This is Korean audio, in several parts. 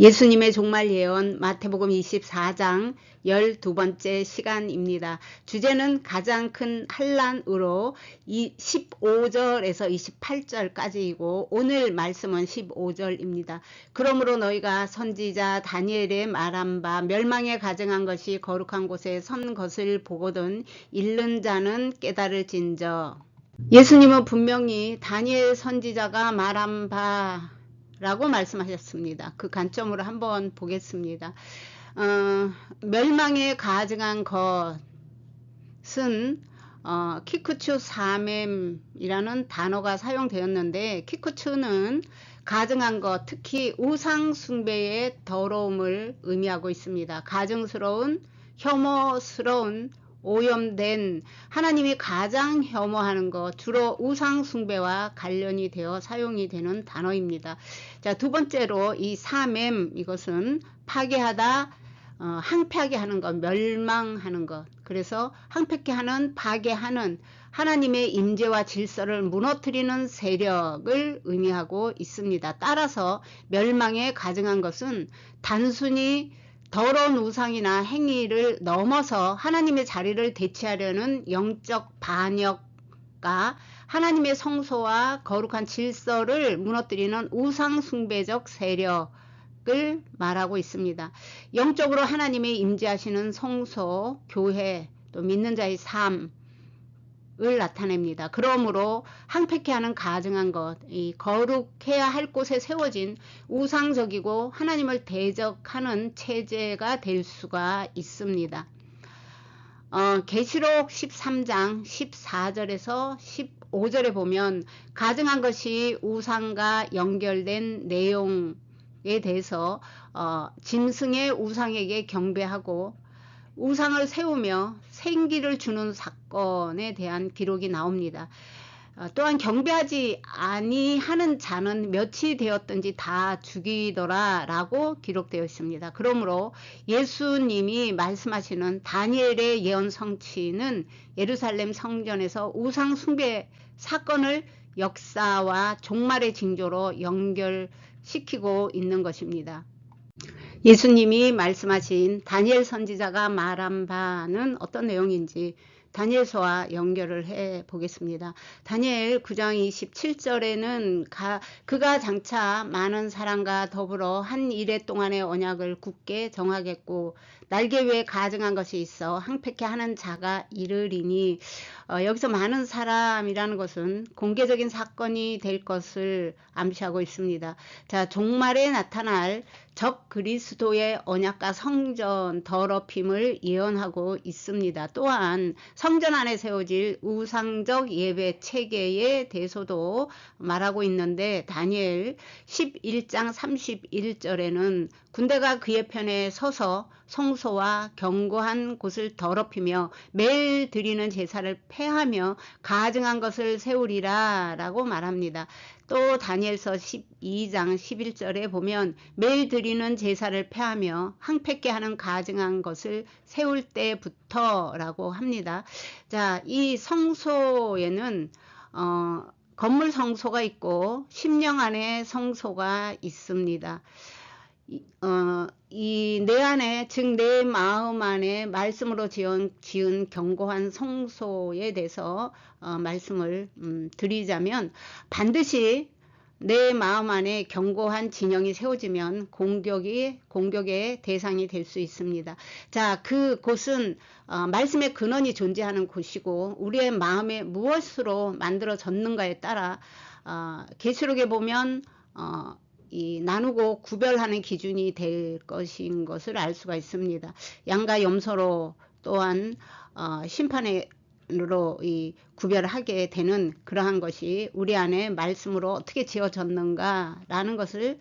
예수님의 종말 예언 마태복음 24장 12번째 시간입니다. 주제는 가장 큰 한란으로 15절에서 28절까지이고 오늘 말씀은 15절입니다. 그러므로 너희가 선지자 다니엘의 말한 바 멸망에 가증한 것이 거룩한 곳에 선 것을 보거든 읽는 자는 깨달을 진저 예수님은 분명히 다니엘 선지자가 말한 바 라고 말씀하셨습니다. 그 관점으로 한번 보겠습니다. 어, 멸망에 가증한 것은 어, 키쿠추 사mem이라는 단어가 사용되었는데 키쿠추는 가증한 것, 특히 우상 숭배의 더러움을 의미하고 있습니다. 가증스러운, 혐오스러운 오염된 하나님이 가장 혐오하는 것 주로 우상 숭배와 관련이 되어 사용이 되는 단어입니다. 자, 두 번째로 이 사맴 이것은 파괴하다 어, 항폐하게 하는 것, 멸망하는 것. 그래서 항폐케 하는, 파괴하는 하나님의 임재와 질서를 무너뜨리는 세력을 의미하고 있습니다. 따라서 멸망에 가증한 것은 단순히 더러운 우상이나 행위를 넘어서 하나님의 자리를 대체하려는 영적 반역과 하나님의 성소와 거룩한 질서를 무너뜨리는 우상 숭배적 세력을 말하고 있습니다. 영적으로 하나님의 임재하시는 성소, 교회, 또 믿는 자의 삶, 을 나타냅니다. 그러므로 항폐케 하는 가증한 것, 이 거룩해야 할 곳에 세워진 우상적이고 하나님을 대적하는 체제가 될 수가 있습니다. 어, 계시록 13장 14절에서 15절에 보면 가증한 것이 우상과 연결된 내용에 대해서 어, 짐승의 우상에게 경배하고 우상을 세우며 생기를 주는 사건에 대한 기록이 나옵니다. 어, 또한 경배하지 아니하는 자는 몇이 되었든지 다 죽이더라 라고 기록되어 있습니다. 그러므로 예수님이 말씀하시는 다니엘의 예언 성취는 예루살렘 성전에서 우상 숭배 사건을 역사와 종말의 징조로 연결시키고 있는 것입니다. 예수님이 말씀하신 다니엘 선지자가 말한 바는 어떤 내용인지 다니엘서와 연결을 해 보겠습니다. 다니엘 9장 27절에는 가, 그가 장차 많은 사람과 더불어 한 일해 동안의 언약을 굳게 정하겠고 날개 위에 가증한 것이 있어 항폐케 하는 자가 이르리니 어, 여기서 많은 사람이라는 것은 공개적인 사건이 될 것을 암시하고 있습니다. 자, 종말에 나타날 적 그리스도의 언약과 성전 더럽힘을 예언하고 있습니다. 또한 성전 안에 세워질 우상적 예배 체계에 대해서도 말하고 있는데 다니엘 11장 31절에는 군대가 그의 편에 서서 성 소와 견고한 곳을 더럽히며 매일 드리는 제사를 폐하며 가증한 것을 세우리라 라고 말합니다. 또 다니엘서 12장 11절에 보면 매일 드리는 제사를 폐하며 항폐케 하는 가증한 것을 세울 때부터 라고 합니다. 자, 이 성소에는 어, 건물 성소가 있고 심령 안에 성소가 있습니다. 어, 이 내 안에 즉 내 마음 안에 말씀으로 지은, 지은 견고한 성소에 대해서 어, 말씀을 음, 드리자면 반드시 내 마음 안에 견고한 진영이 세워지면 공격이 공격의 대상이 될 수 있습니다. 자, 그 곳은 어, 말씀의 근원이 존재하는 곳이고 우리의 마음에 무엇으로 만들어졌는가에 따라 어, 계시록에 보면 어, 이 나누고 구별하는 기준이 될 것인 것을 알 수가 있습니다. 양과 염소로 또한 어, 심판으로 이 구별하게 되는 그러한 것이 우리 안에 말씀으로 어떻게 지어졌는가라는 것을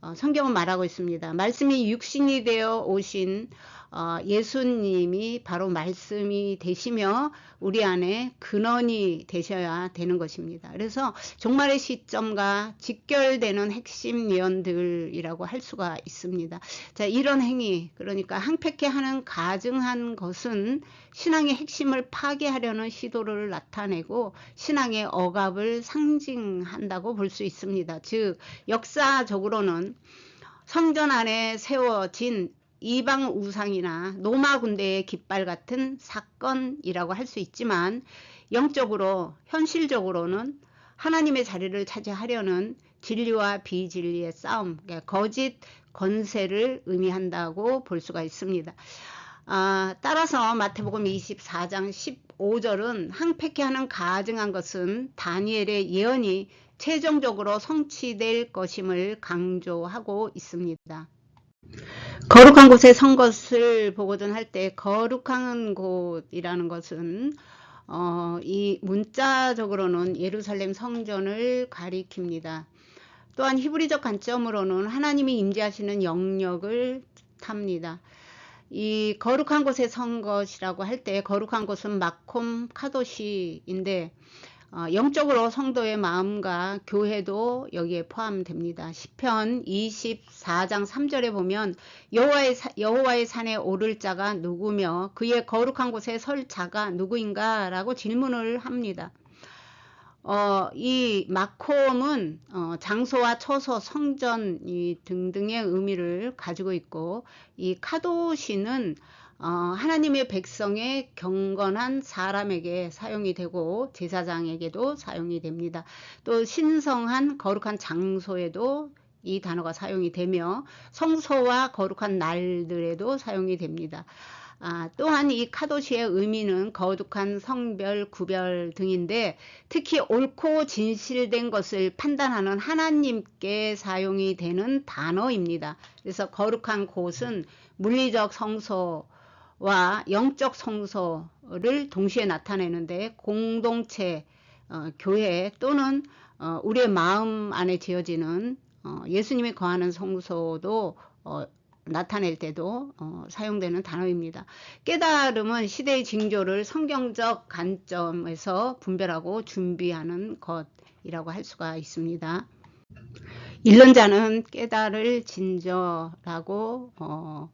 어, 성경은 말하고 있습니다. 말씀이 육신이 되어 오신 어, 예수님이 바로 말씀이 되시며 우리 안에 근원이 되셔야 되는 것입니다. 그래서 종말의 시점과 직결되는 핵심 예언들이라고 할 수가 있습니다. 자, 이런 행위, 그러니까 항폐케 하는 가증한 것은 신앙의 핵심을 파괴하려는 시도를 나타내고 신앙의 억압을 상징한다고 볼 수 있습니다. 즉, 역사적으로는 성전 안에 세워진 이방 우상이나 노마 군대의 깃발 같은 사건이라고 할 수 있지만 영적으로 현실적으로는 하나님의 자리를 차지하려는 진리와 비진리의 싸움, 그러니까 거짓 권세를 의미한다고 볼 수가 있습니다. 아, 따라서 마태복음 24장 15절은 항폐케 하는 가증한 것은 다니엘의 예언이 최종적으로 성취될 것임을 강조하고 있습니다. 거룩한 곳에 선 것을 보거든 할때 거룩한 곳이라는 것은 어, 이 문자적으로는 예루살렘 성전을 가리킵니다. 또한 히브리적 관점으로는 하나님이 임재하시는 영역을 탑니다. 이 거룩한 곳에 선 것이라고 할 때 거룩한 곳은 마콤 카도시인데 어, 영적으로 성도의 마음과 교회도 여기에 포함됩니다. 시편 24장 3절에 보면 여호와의, 여호와의 산에 오를 자가 누구며 그의 거룩한 곳에 설 자가 누구인가 라고 질문을 합니다. 어, 이 마콤은 어, 장소와 처소, 성전 이 등등의 의미를 가지고 있고 이 카도시는 어, 하나님의 백성의 경건한 사람에게 사용이 되고 제사장에게도 사용이 됩니다. 또 신성한 거룩한 장소에도 이 단어가 사용이 되며 성소와 거룩한 날들에도 사용이 됩니다. 아, 또한 이 카도시의 의미는 거룩한 성별, 구별 등인데 특히 옳고 진실된 것을 판단하는 하나님께 사용이 되는 단어입니다. 그래서 거룩한 곳은 물리적 성소 와 영적 성소를 동시에 나타내는데 공동체, 어, 교회 또는 어, 우리의 마음 안에 지어지는 어, 예수님이 거하는 성소도 어, 나타낼 때도 어, 사용되는 단어입니다. 깨달음은 시대의 징조를 성경적 관점에서 분별하고 준비하는 것이라고 할 수가 있습니다. 잃는 자는 깨달을 진저라고 어,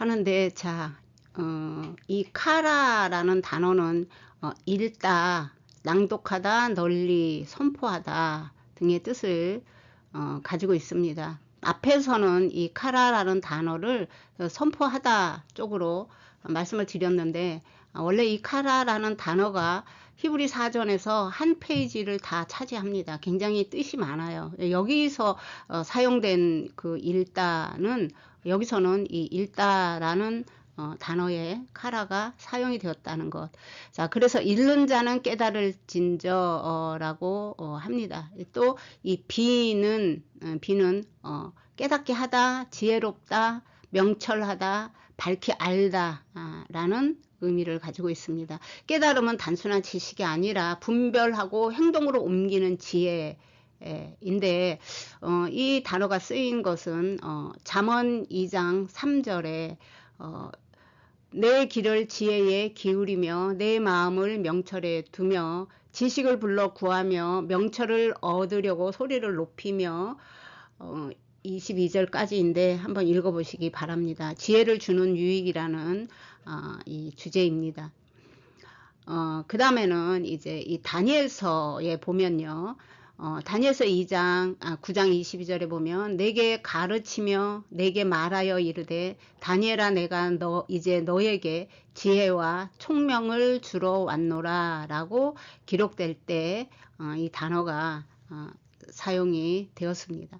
하는데 자, 어, 이 카라라는 단어는 어, 읽다, 낭독하다, 널리 선포하다 등의 뜻을 어, 가지고 있습니다. 앞에서는 이 카라라는 단어를 선포하다 쪽으로 말씀을 드렸는데 원래 이 카라라는 단어가 히브리 사전에서 한 페이지를 다 차지합니다. 굉장히 뜻이 많아요. 여기서 어, 사용된 그 일다는 여기서는 이 일다라는 어, 단어에 카라가 사용이 되었다는 것. 자, 그래서 잃는 자는 깨달을 진저라고 어, 합니다. 또 이 비는 어, 비는 어, 깨닫게 하다, 지혜롭다, 명철하다, 밝히 알다라는 의미를 가지고 있습니다. 깨달음은 단순한 지식이 아니라 분별하고 행동으로 옮기는 지혜. 인데 어, 이 단어가 쓰인 것은 어, 잠언 2장 3절에 어, 내 길을 지혜에 기울이며 내 마음을 명철에 두며 지식을 불러 구하며 명철을 얻으려고 소리를 높이며 어, 22절까지인데 한번 읽어보시기 바랍니다. 지혜를 주는 유익이라는 어, 이 주제입니다. 어, 그 다음에는 이제 이 다니엘서에 보면요. 어, 다니엘서 2장, 아, 9장 22절에 보면 내게 가르치며 내게 말하여 이르되 다니엘아 내가 너 이제 너에게 지혜와 총명을 주러 왔노라 라고 기록될 때이 어, 단어가 어, 사용이 되었습니다.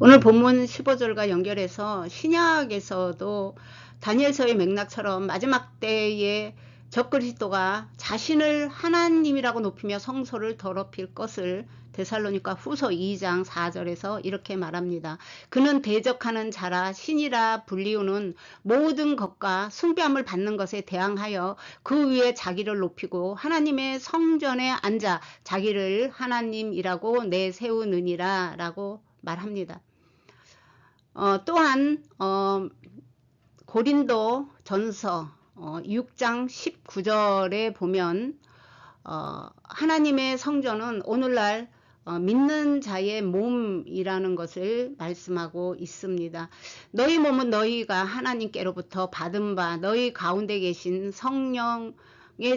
오늘 본문 15절과 연결해서 신약에서도 다니엘서의 맥락처럼 마지막 때에 적그리스도가 자신을 하나님이라고 높이며 성소를 더럽힐 것을 데살로니가 후서 2장 4절에서 이렇게 말합니다. 그는 대적하는 자라 신이라 불리우는 모든 것과 숭배함을 받는 것에 대항하여 그 위에 자기를 높이고 하나님의 성전에 앉아 자기를 하나님이라고 내세우느니라 라고 말합니다. 어, 또한 어, 고린도 전서 어, 6장 19절에 보면 어, 하나님의 성전은 오늘날 어, 믿는 자의 몸이라는 것을 말씀하고 있습니다. 너희 몸은 너희가 하나님께로부터 받은 바 너희 가운데 계신 성령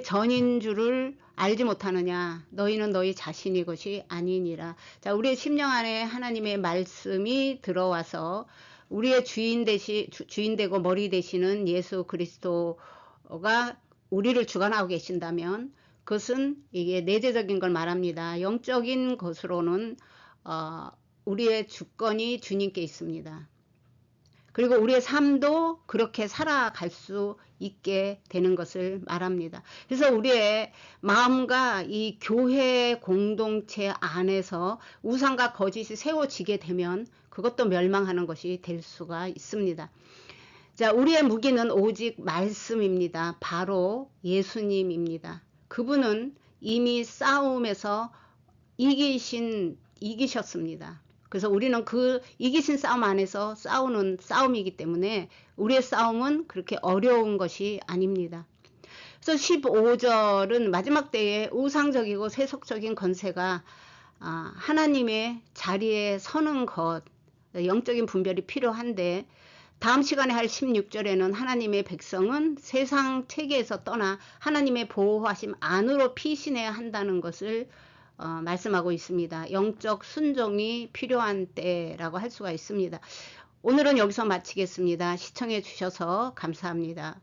전인 줄을 알지 못하느냐 너희는 너희 자신이 것이 아니니라 자 우리의 심령 안에 하나님의 말씀이 들어와서 우리의 주인 되시 주인 되고 머리 되시는 예수 그리스도가 우리를 주관하고 계신다면 그것은 이게 내재적인 걸 말합니다. 영적인 것으로는 어, 우리의 주권이 주님께 있습니다. 그리고 우리의 삶도 그렇게 살아갈 수 있게 되는 것을 말합니다. 그래서 우리의 마음과 이 교회 공동체 안에서 우상과 거짓이 세워지게 되면 그것도 멸망하는 것이 될 수가 있습니다. 자, 우리의 무기는 오직 말씀입니다. 바로 예수님입니다. 그분은 이미 싸움에서 이기신, 이기셨습니다. 그래서 우리는 그 이기신 싸움 안에서 싸우는 싸움이기 때문에 우리의 싸움은 그렇게 어려운 것이 아닙니다. 그래서 15절은 마지막 때에 우상적이고 세속적인 건세가 아, 하나님의 자리에 서는 것, 영적인 분별이 필요한데 다음 시간에 할 16절에는 하나님의 백성은 세상 체계에서 떠나 하나님의 보호하심 안으로 피신해야 한다는 것을 어, 말씀하고 있습니다. 영적 순종이 필요한 때라고 할 수가 있습니다. 오늘은 여기서 마치겠습니다. 시청해 주셔서 감사합니다.